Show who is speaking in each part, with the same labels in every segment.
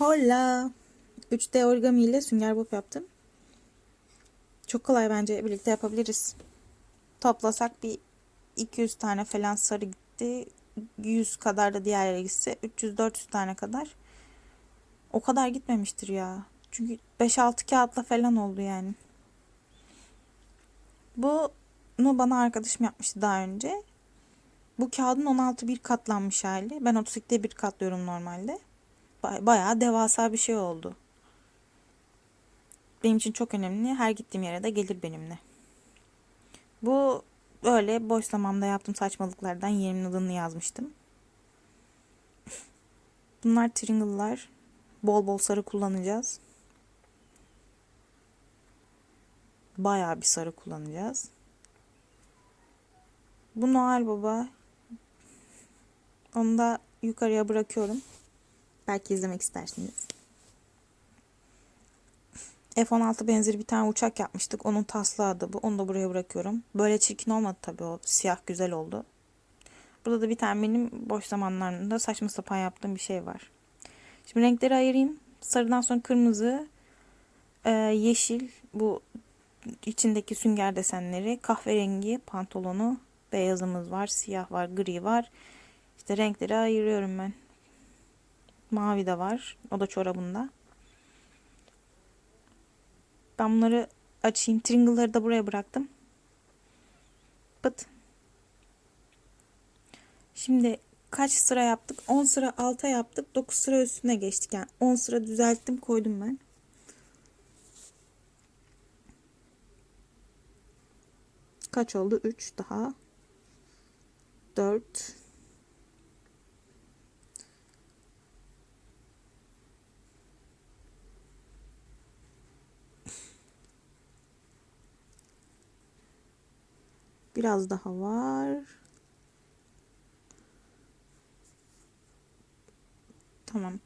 Speaker 1: Hola. 3D origami ile sünger bob yaptım. Çok kolay bence birlikte yapabiliriz. Toplasak bir 200 tane falan sarı gitti. 100 kadar da diğerleri gitse 300-400 tane kadar. O kadar gitmemiştir ya. Çünkü 5-6 kağıtla falan oldu yani. Bunu bana arkadaşım yapmıştı daha önce. Bu kağıdın 16 bir katlanmış hali. Ben 32'de bir katlıyorum normalde. Ba- Bayağı devasa bir şey oldu. Benim için çok önemli. Her gittiğim yere de gelir benimle. Bu öyle boş zamanda yaptığım saçmalıklardan yerimin adını yazmıştım. Bunlar Tringle'lar. Bol bol sarı kullanacağız. Bayağı bir sarı kullanacağız. Bu Noel Baba. Onu da yukarıya bırakıyorum. Belki izlemek istersiniz. F-16 benzeri bir tane uçak yapmıştık. Onun taslağı da bu. Onu da buraya bırakıyorum. Böyle çirkin olmadı tabii o. Siyah güzel oldu. Burada da bir tane benim boş zamanlarımda saçma sapan yaptığım bir şey var. Şimdi renkleri ayırayım. Sarıdan sonra kırmızı, e, yeşil, bu içindeki sünger desenleri, kahverengi pantolonu, beyazımız var, siyah var, gri var. İşte renkleri ayırıyorum ben. Mavi de var. O da çorabında. Ben bunları açayım. Tringle'ları da buraya bıraktım. Pıt. Şimdi kaç sıra yaptık? 10 sıra alta yaptık. 9 sıra üstüne geçtik. Yani 10 sıra düzelttim koydum ben. Kaç oldu? 3 daha. 4 Biraz daha var. Tamam.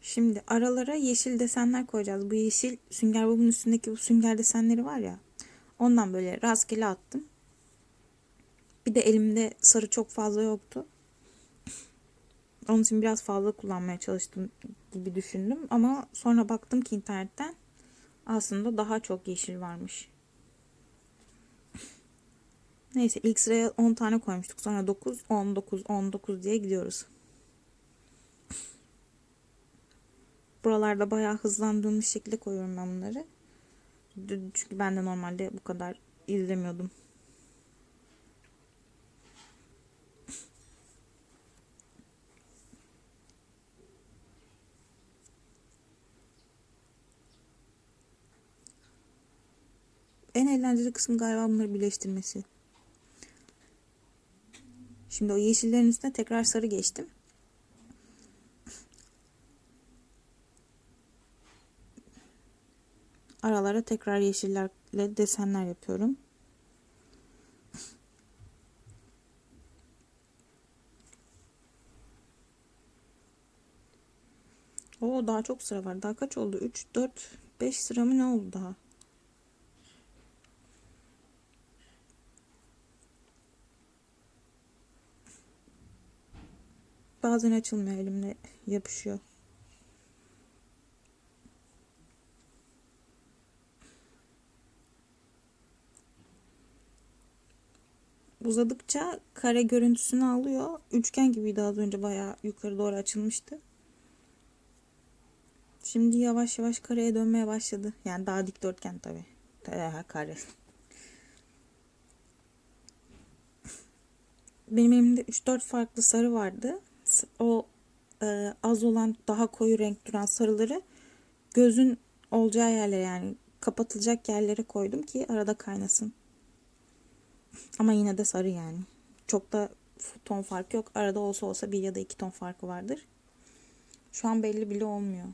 Speaker 1: Şimdi aralara yeşil desenler koyacağız. Bu yeşil sünger bobun üstündeki bu sünger desenleri var ya. Ondan böyle rastgele attım. Bir de elimde sarı çok fazla yoktu. Onun için biraz fazla kullanmaya çalıştım gibi düşündüm. Ama sonra baktım ki internetten aslında daha çok yeşil varmış. Neyse ilk sıraya 10 tane koymuştuk. Sonra 9, 19, 19 diye gidiyoruz. Buralarda bayağı hızlandığım bir şekilde koyuyorum ben bunları. Çünkü ben de normalde bu kadar izlemiyordum. En eğlenceli kısım galiba bunları birleştirmesi. Şimdi o yeşillerin üstüne tekrar sarı geçtim. Aralara tekrar yeşillerle desenler yapıyorum. Oo daha çok sıra var. Daha kaç oldu? 3, 4, 5 sıra mı ne oldu daha? Bazen açılmıyor elimle yapışıyor. Uzadıkça kare görüntüsünü alıyor. Üçgen gibiydi az önce bayağı yukarı doğru açılmıştı. Şimdi yavaş yavaş kareye dönmeye başladı. Yani daha dikdörtgen tabii. Daha kare. Benim elimde 3-4 farklı sarı vardı. O e, az olan daha koyu renk duran sarıları gözün olacağı yerlere yani kapatılacak yerlere koydum ki arada kaynasın. Ama yine de sarı yani. Çok da ton farkı yok. Arada olsa olsa bir ya da iki ton farkı vardır. Şu an belli bile olmuyor.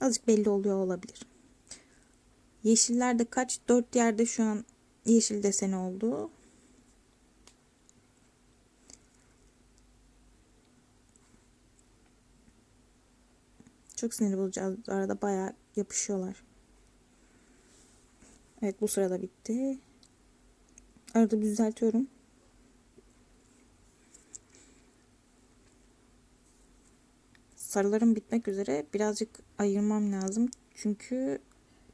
Speaker 1: Azıcık belli oluyor olabilir. Yeşillerde kaç? Dört yerde şu an yeşil deseni oldu. Çok sinir bozucu. Arada bayağı yapışıyorlar. Evet bu sırada bitti. Arada düzeltiyorum. sarılarım bitmek üzere. Birazcık ayırmam lazım. Çünkü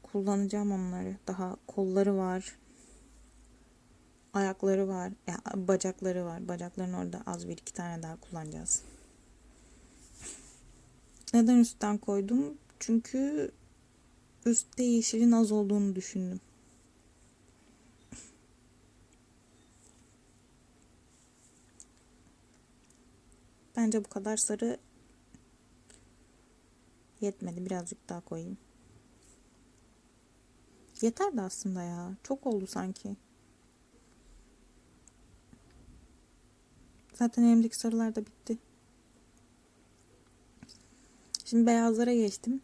Speaker 1: kullanacağım onları. Daha kolları var. Ayakları var. Ya, bacakları var. Bacakların orada az bir iki tane daha kullanacağız. Neden üstten koydum? Çünkü üstte yeşilin az olduğunu düşündüm. Bence bu kadar sarı yetmedi. Birazcık daha koyayım. Yeter de aslında ya. Çok oldu sanki. Zaten elimdeki sarılar da bitti. Şimdi beyazlara geçtim.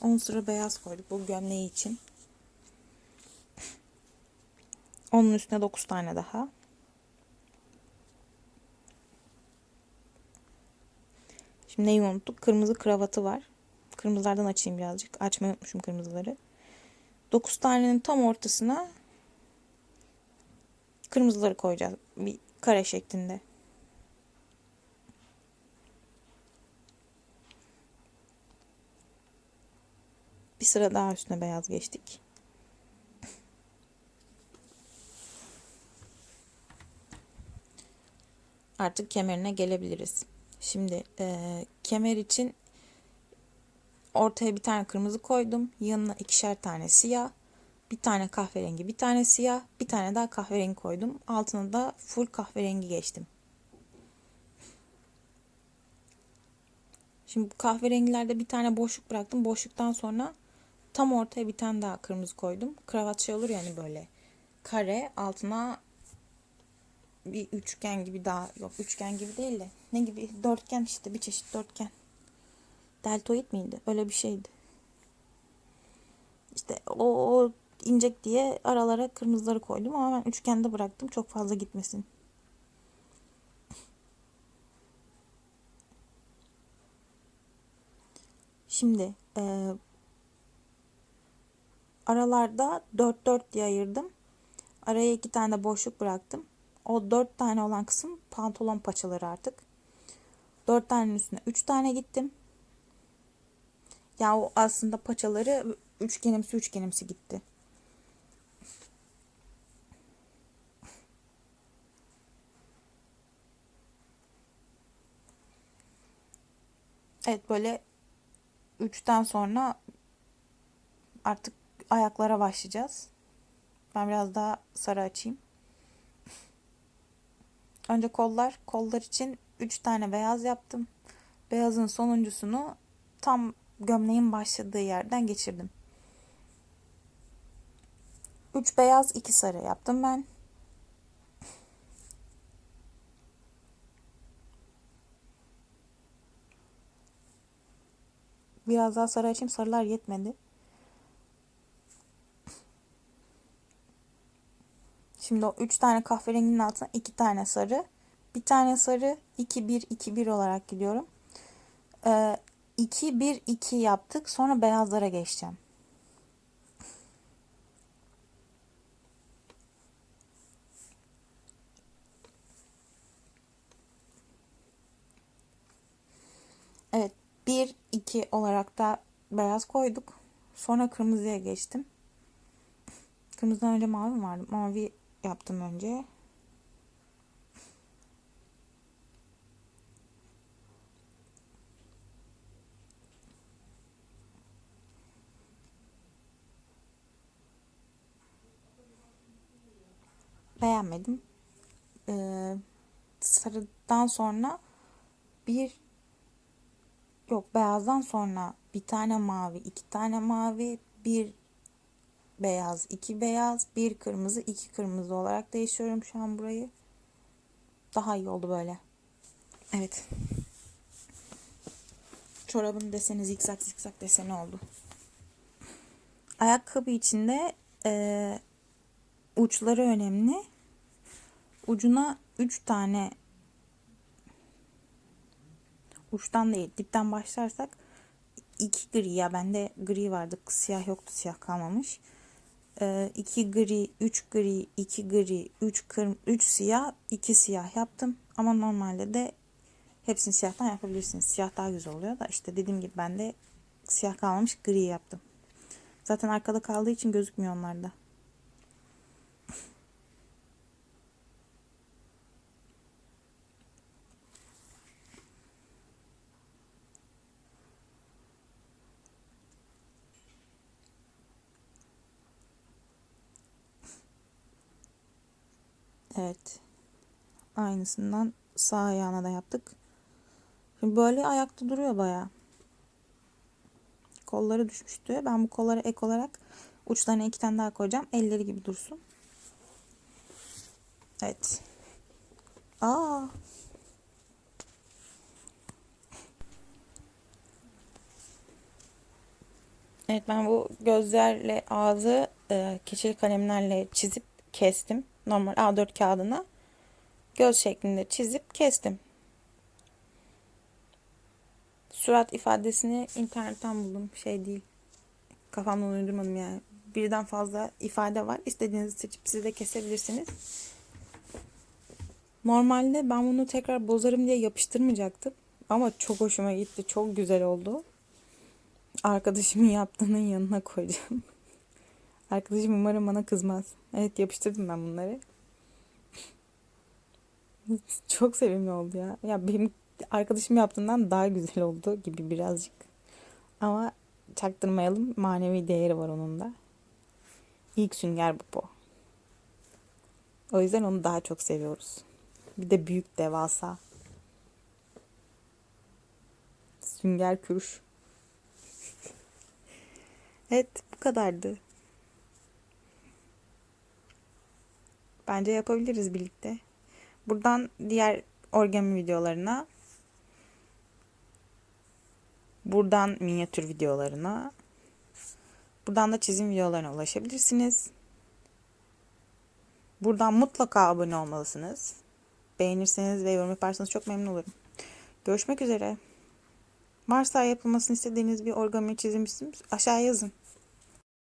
Speaker 1: 10 sıra beyaz koyduk bu gömleği için. Onun üstüne 9 tane daha. Şimdi neyi unuttuk? Kırmızı kravatı var. Kırmızılardan açayım birazcık. Açmayı unutmuşum kırmızıları. 9 tanenin tam ortasına kırmızıları koyacağız. Bir kare şeklinde. Bir sıra daha üstüne beyaz geçtik. Artık kemerine gelebiliriz. Şimdi e, kemer için ortaya bir tane kırmızı koydum. Yanına ikişer tane siyah. Bir tane kahverengi, bir tane siyah, bir tane daha kahverengi koydum. Altına da full kahverengi geçtim. Şimdi bu kahverengilerde bir tane boşluk bıraktım. Boşluktan sonra tam ortaya bir tane daha kırmızı koydum. Kravat şey olur yani böyle kare altına bir üçgen gibi daha yok üçgen gibi değil de ne gibi dörtgen işte bir çeşit dörtgen. Deltoid miydi? Öyle bir şeydi. İşte o, o inecek diye aralara kırmızıları koydum ama ben üçgende bıraktım çok fazla gitmesin. Şimdi e, aralarda 4-4 diye ayırdım. Araya iki tane de boşluk bıraktım. O 4 tane olan kısım pantolon paçaları artık. 4 tanenin üstüne 3 tane gittim. Ya o aslında paçaları üçgenimsi üçgenimsi gitti. Evet böyle 3'ten sonra artık ayaklara başlayacağız. Ben biraz daha sarı açayım. Önce kollar. Kollar için 3 tane beyaz yaptım. Beyazın sonuncusunu tam gömleğin başladığı yerden geçirdim. 3 beyaz 2 sarı yaptım ben. Biraz daha sarı açayım. Sarılar yetmedi. Şimdi o 3 tane kahverenginin altına 2 tane sarı. Bir tane sarı 2 1 2 1 olarak gidiyorum. Ee, 2 1 2 yaptık. Sonra beyazlara geçeceğim. Evet 1 2 olarak da beyaz koyduk. Sonra kırmızıya geçtim. Kırmızıdan önce mavi vardı? Mavi yaptım önce. Beğenmedim. Ee, sarıdan sonra bir yok beyazdan sonra bir tane mavi, iki tane mavi, bir beyaz, iki beyaz, bir kırmızı, iki kırmızı olarak değişiyorum şu an burayı. Daha iyi oldu böyle. Evet. Çorabın deseni zikzak zikzak deseni oldu. Ayakkabı içinde e, uçları önemli. Ucuna 3 tane uçtan değil dipten başlarsak iki gri ya bende gri vardı siyah yoktu siyah kalmamış. 2 gri, 3 gri, 2 gri, 3 kırm 3 siyah, 2 siyah yaptım. Ama normalde de Hepsini siyahtan yapabilirsiniz. Siyah daha güzel oluyor da işte dediğim gibi ben de siyah kalmamış gri yaptım. Zaten arkada kaldığı için gözükmüyor onlarda. Evet. Aynısından sağ ayağına da yaptık. Şimdi böyle ayakta duruyor baya. Kolları düşmüştü. Ben bu kollara ek olarak uçlarına iki tane daha koyacağım. Elleri gibi dursun. Evet. Aa. Evet ben bu gözlerle ağzı e, keçeli kalemlerle çizip kestim. Normal A4 kağıdına göz şeklinde çizip kestim. Surat ifadesini internetten buldum. Şey değil. Kafamdan uydurmadım yani. Birden fazla ifade var. İstediğinizi seçip siz de kesebilirsiniz. Normalde ben bunu tekrar bozarım diye yapıştırmayacaktım. Ama çok hoşuma gitti. Çok güzel oldu. Arkadaşımın yaptığının yanına koyacağım. Arkadaşım umarım bana kızmaz. Evet yapıştırdım ben bunları. Çok sevimli oldu ya. Ya benim arkadaşım yaptığından daha güzel oldu gibi birazcık. Ama çaktırmayalım. Manevi değeri var onun da. İlk sünger bu bu. O yüzden onu daha çok seviyoruz. Bir de büyük devasa. Sünger kürüş. evet bu kadardı. Bence yapabiliriz birlikte. Buradan diğer origami videolarına, buradan minyatür videolarına, buradan da çizim videolarına ulaşabilirsiniz. Buradan mutlaka abone olmalısınız. Beğenirseniz ve yorum yaparsanız çok memnun olurum. Görüşmek üzere. Varsa yapılmasını istediğiniz bir origami çizim aşağıya yazın.